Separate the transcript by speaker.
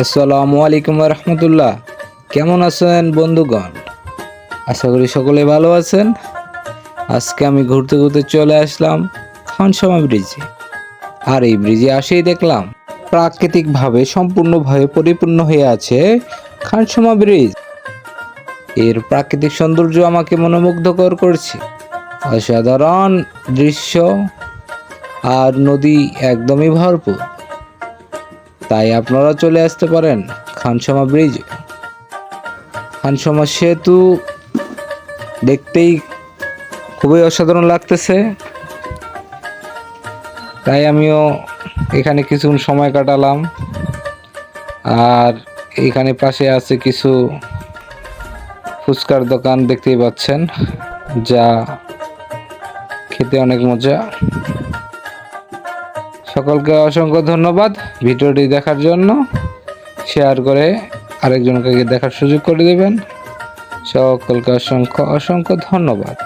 Speaker 1: আসসালামু আলাইকুম রহমতুল্লাহ কেমন আছেন বন্ধুগণ? আশা করি সকলে ভালো আছেন। আজকে আমি ঘুরতে ঘুরতে চলে আসলাম খানসামা ব্রিজে। আর এই ব্রিজে আসেই দেখলাম প্রাকৃতিকভাবে সম্পূর্ণভাবে পরিপূর্ণ হয়ে আছে খানসামা ব্রিজ। এর প্রাকৃতিক সৌন্দর্য আমাকে মনোমুগ্ধকর করছে। অসাধারণ দৃশ্য আর নদী একদমই ভরপুর। তাই আপনারা চলে আসতে পারেন খানসমা ব্রিজ। খানসমা সেতু দেখতেই খুবই অসাধারণ লাগতেছে। তাই আমিও এখানে কিছুক্ষণ সময় কাটালাম। আর এখানে পাশে আছে কিছু ফুচকার দোকান দেখতেই পাচ্ছেন, যা খেতে অনেক মজা। সকলকে অসংখ্য ধন্যবাদ ভিডিওটি দেখার জন্য। শেয়ার করে আরেকজনকে দেখার সুযোগ করে দেবেন। সকলকে অসংখ্য অসংখ্য ধন্যবাদ।